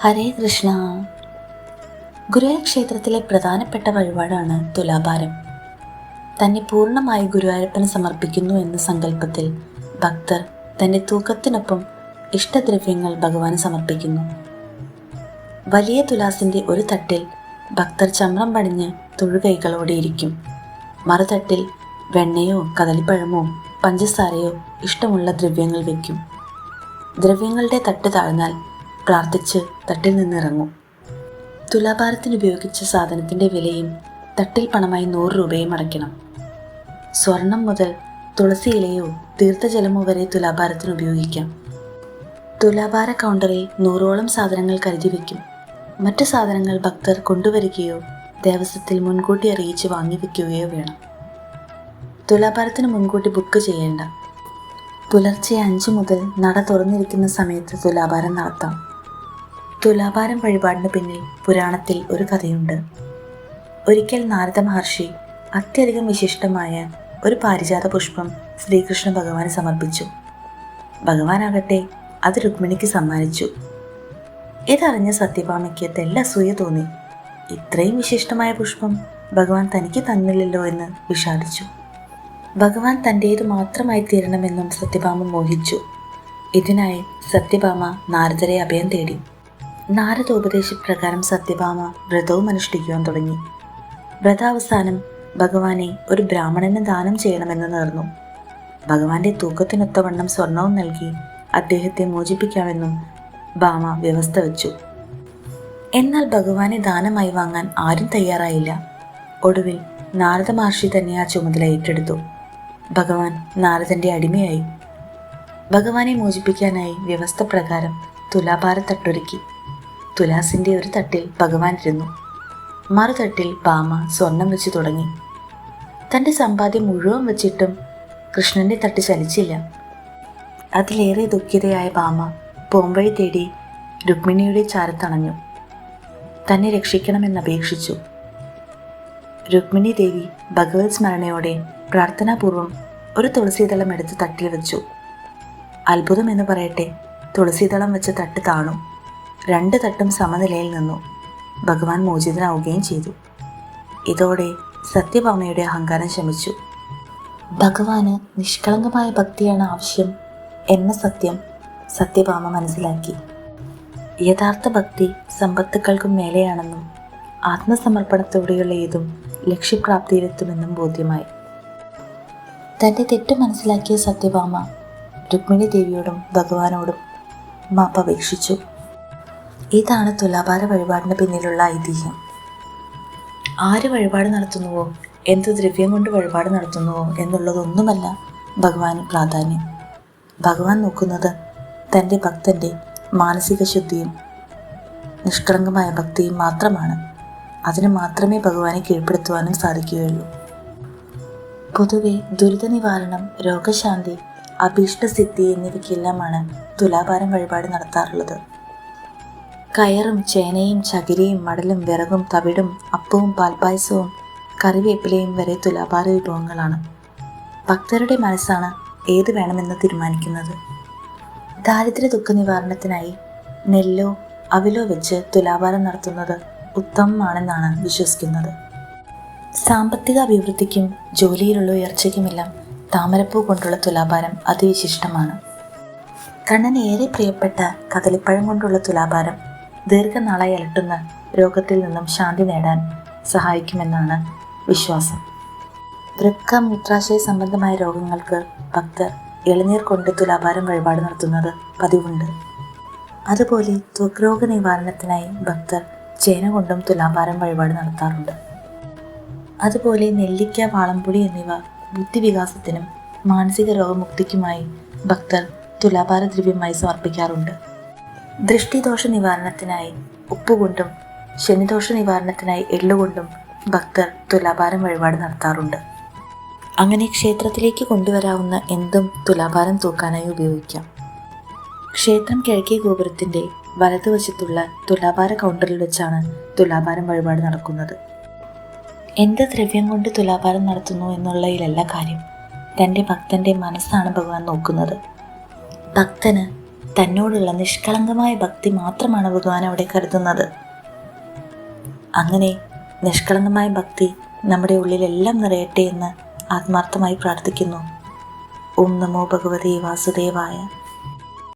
ഹരേ കൃഷ്ണ. ഗുരുവായൂർ ക്ഷേത്രത്തിലെ പ്രധാനപ്പെട്ട വഴിപാടാണ് തുലാഭാരം. തന്നെ പൂർണമായി ഗുരുവായൂരപ്പന് സമർപ്പിക്കുന്നു എന്ന സങ്കല്പത്തിൽ ഭക്തർ തന്റെ തൂക്കത്തിനൊപ്പം ഇഷ്ടദ്രവ്യങ്ങൾ ഭഗവാന് സമർപ്പിക്കുന്നു. വലിയ തുലാസിന്റെ ഒരു തട്ടിൽ ഭക്തർ ചമ്രം പടിഞ്ഞ് തൊഴുകൈകളോടെ ഇരിക്കും. മറുതട്ടിൽ വെണ്ണയോ കദളിപ്പഴമോ പഞ്ചസാരയോ ഇഷ്ടമുള്ള ദ്രവ്യങ്ങൾ വയ്ക്കും ദ്രവ്യങ്ങളുടെ തട്ട് താഴ്ന്നാൽ പ്രാർത്ഥിച്ച് തട്ടിൽ നിന്നിറങ്ങും. തുലാഭാരത്തിന് ഉപയോഗിച്ച സാധനത്തിന്റെ വിലയും തട്ടിൽ പണമായി നൂറ് രൂപയും അടയ്ക്കണം. സ്വർണം മുതൽ തുളസി ഇലയോ തീർത്ഥജലമോ വരെ തുലാഭാരത്തിന് ഉപയോഗിക്കാം. തുലാഭാര കൗണ്ടറിൽ നൂറോളം സാധനങ്ങൾ കരുതി വയ്ക്കും മറ്റു സാധനങ്ങൾ ഭക്തർ കൊണ്ടുവരികയോ ദേവസ്വത്തിൽ മുൻകൂട്ടി അറിയിച്ച് വാങ്ങിവെക്കുകയോ വേണം. തുലാഭാരത്തിന് മുൻകൂട്ടി ബുക്ക് ചെയ്യേണ്ട. പുലർച്ചെ അഞ്ചു മുതൽ നട തുറന്നിരിക്കുന്ന സമയത്ത് തുലാഭാരം നടത്താം. തുലാഭാരം വഴിപാടിന് പിന്നിൽ പുരാണത്തിൽ ഒരു കഥയുണ്ട്. ഒരിക്കൽ നാരദ മഹർഷി അത്യധികം വിശിഷ്ടമായ ഒരു പാരിജാത പുഷ്പം ശ്രീകൃഷ്ണ ഭഗവാന് സമർപ്പിച്ചു. ഭഗവാനാകട്ടെ അത് രുക്മിണിക്ക് സമ്മാനിച്ചു. ഇതറിഞ്ഞ സത്യഭാമയ്ക്ക് തെല്ല അസൂയ തോന്നി. ഇത്രയും വിശിഷ്ടമായ പുഷ്പം ഭഗവാൻ തനിക്ക് തന്നില്ലല്ലോ എന്ന് വിഷാദിച്ചു. ഭഗവാൻ തന്റേതു മാത്രമായി തീരണമെന്നും സത്യഭാമ മോഹിച്ചു. ഇതിനായി സത്യഭാമ നാരദരെ അഭയം തേടി. നാരദോപദേശപ്രകാരം സത്യഭാമ വ്രതവും അനുഷ്ഠിക്കുവാൻ തുടങ്ങി. വ്രതാവസാനം ഭഗവാനെ ഒരു ബ്രാഹ്മണന് ദാനം ചെയ്യണമെന്ന് നേർന്നു. ഭഗവാന്റെ തൂക്കത്തിനൊത്തവണ്ണം സ്വർണവും നൽകി അദ്ദേഹത്തെ മോചിപ്പിക്കാമെന്നും ഭാമ വ്യവസ്ഥ വച്ചു എന്നാൽ ഭഗവാനെ ദാനമായി വാങ്ങാൻ ആരും തയ്യാറായില്ല. ഒടുവിൽ നാരദ മഹർഷി തന്നെ ആ ചുമതല ഏറ്റെടുത്തു. ഭഗവാൻ നാരദന്റെ അടിമയായി. ഭഗവാനെ മോചിപ്പിക്കാനായി വ്യവസ്ഥ പ്രകാരം തുലാഭാര തട്ടൊരുക്കി. തുലാസിന്റെ ഒരു തട്ടിൽ ഭഗവാൻ ഇരുന്നു. മറുതട്ടിൽ ഭാമ സ്വർണം വെച്ച് തുടങ്ങി. തന്റെ സമ്പാദ്യം മുഴുവൻ വെച്ചിട്ടും കൃഷ്ണന്റെ തട്ട് ചലിച്ചില്ല. അതിലേറെ ദുഃഖിതയായ ഭാമ പോംവഴി തേടി രുക്മിണിയുടെ ചാരത്തണഞ്ഞു. തന്നെ രക്ഷിക്കണമെന്നപേക്ഷിച്ചു രുക്മിണി ദേവി ഭഗവത് സ്മരണയോടെ പ്രാർത്ഥനാപൂർവം ഒരു തുളസിദളം എടുത്ത് തട്ടിൽ വെച്ചു. അത്ഭുതം എന്ന് പറയട്ടെ തുളസിദളം വെച്ച തട്ട് താണു. രണ്ട് തട്ടും സമനിലയിൽ നിന്നു. ഭഗവാൻ മോചിതനാവുകയും ചെയ്തു. ഇതോടെ സത്യഭാമയുടെ അഹങ്കാരം ശമിച്ചു. ഭഗവാന് നിഷ്കളങ്കമായ ഭക്തിയാണ് ആവശ്യം എന്ന സത്യം സത്യഭാമ മനസ്സിലാക്കി. യഥാർത്ഥ ഭക്തി സമ്പത്തുക്കൾക്കും മേലെയാണെന്നും ആത്മസമർപ്പണത്തോടെയുള്ള ഏതും ലക്ഷ്യപ്രാപ്തിയിലെത്തുമെന്നും ബോധ്യമായി. തന്റെ തെറ്റ് മനസ്സിലാക്കിയ സത്യഭാമ രുക്മിണി ദേവിയോടും ഭഗവാനോടും മാപ്പപേക്ഷിച്ചു ഇതാണ് തുലാഭാര വഴിപാടിന് പിന്നിലുള്ള ഐതിഹ്യം. ആര് വഴിപാട് നടത്തുന്നുവോ? എന്ത് ദ്രവ്യം കൊണ്ട് വഴിപാട് നടത്തുന്നുവോ എന്നുള്ളതൊന്നുമല്ല ഭഗവാന് പ്രാധാന്യം. ഭഗവാൻ നോക്കുന്നത് തന്റെ ഭക്തന്റെ മാനസിക ശുദ്ധിയും നിഷ്കളങ്കമായ ഭക്തിയും മാത്രമാണ്. അതിന് മാത്രമേ ഭഗവാനെ കീഴ്പ്പെടുത്തുവാനും സാധിക്കുകയുള്ളൂ. പൊതുവെ ദുരിതനിവാരണം രോഗശാന്തി അഭീഷ്ടസിദ്ധി എന്നിവയ്ക്കെല്ലാമാണ് തുലാഭാരം വഴിപാട് നടത്താറുള്ളത്. കയറും ചേനയും ചകിരിയും മടലും വിറകും തവിടും അപ്പവും പാൽപ്പായസവും കറിവേപ്പിലയും വരെ തുലാഭാര വിഭവങ്ങളാണ്. ഭക്തരുടെ മനസ്സാണ് ഏത് വേണമെന്ന് തീരുമാനിക്കുന്നത്. ദാരിദ്ര്യ ദുഃഖ നിവാരണത്തിനായി നെല്ലോ അവിലോ വെച്ച് തുലാഭാരം നടത്തുന്നത് ഉത്തമമാണെന്നാണ് വിശ്വസിക്കുന്നത്. സാമ്പത്തിക അഭിവൃദ്ധിക്കും ജോലിയിലുള്ള ഉയർച്ചയ്ക്കുമെല്ലാം താമരപ്പൂ കൊണ്ടുള്ള തുലാഭാരം അതിവിശിഷ്ടമാണ്. കണ്ണന് ഏറെ പ്രിയപ്പെട്ട കദളിപ്പഴം കൊണ്ടുള്ള തുലാഭാരം ദീർഘനാളായി അലട്ടുന്ന രോഗത്തിൽ നിന്നും ശാന്തി നേടാൻ സഹായിക്കുമെന്നാണ് വിശ്വാസം. വൃക്ക മൂത്രാശയ സംബന്ധമായ രോഗങ്ങൾക്ക് ഭക്തർ ഇളനീർ കൊണ്ട് തുലാഭാരം വഴിപാട് നടത്തുന്നത് പതിവുണ്ട്. അതുപോലെ ത്വക്രോഗ നിവാരണത്തിനായി ഭക്തർ ചേന കൊണ്ടും തുലാഭാരം വഴിപാട് നടത്താറുണ്ട്. അതുപോലെ നെല്ലിക്ക വാളംപുളി എന്നിവ ബുദ്ധിവികാസത്തിനും മാനസിക രോഗമുക്തിക്കുമായി ഭക്തർ തുലാഭാര ദ്രവ്യമായി സമർപ്പിക്കാറുണ്ട്. ദൃഷ്ടിദോഷ നിവാരണത്തിനായി ഉപ്പുകൊണ്ടും ശനിദോഷ നിവാരണത്തിനായി എള്ളുകൊണ്ടും ഭക്തർ തുലാഭാരം വഴിപാട് നടത്താറുണ്ട്. അങ്ങനെ ക്ഷേത്രത്തിലേക്ക് കൊണ്ടുവരാവുന്ന എന്തും തുലാഭാരം തൂക്കാനായി ഉപയോഗിക്കാം. ക്ഷേത്രം കിഴക്കേ ഗോപുരത്തിന്റെ വലതുവശത്തുള്ള തുലാഭാര കൗണ്ടറിൽ വെച്ചാണ് തുലാഭാരം വഴിപാട് നടക്കുന്നത്. എന്ത് ദ്രവ്യം കൊണ്ട് തുലാഭാരം നടത്തുന്നു എന്നുള്ളതിലല്ല കാര്യം. തന്റെ ഭക്തന്റെ മനസ്സാണ് ഭഗവാൻ നോക്കുന്നത്. ഭക്തന് തന്നോടുള്ള നിഷ്കളങ്കമായ ഭക്തി മാത്രമാണ് ഭഗവാൻ അവിടെ കരുതുന്നത്. അങ്ങനെ നിഷ്കളങ്കമായ ഭക്തി നമ്മുടെ ഉള്ളിലെല്ലാം നിറയട്ടെ എന്ന് ആത്മാർത്ഥമായി പ്രാർത്ഥിക്കുന്നു. ഓം നമോ ഭഗവതി വാസുദേവായ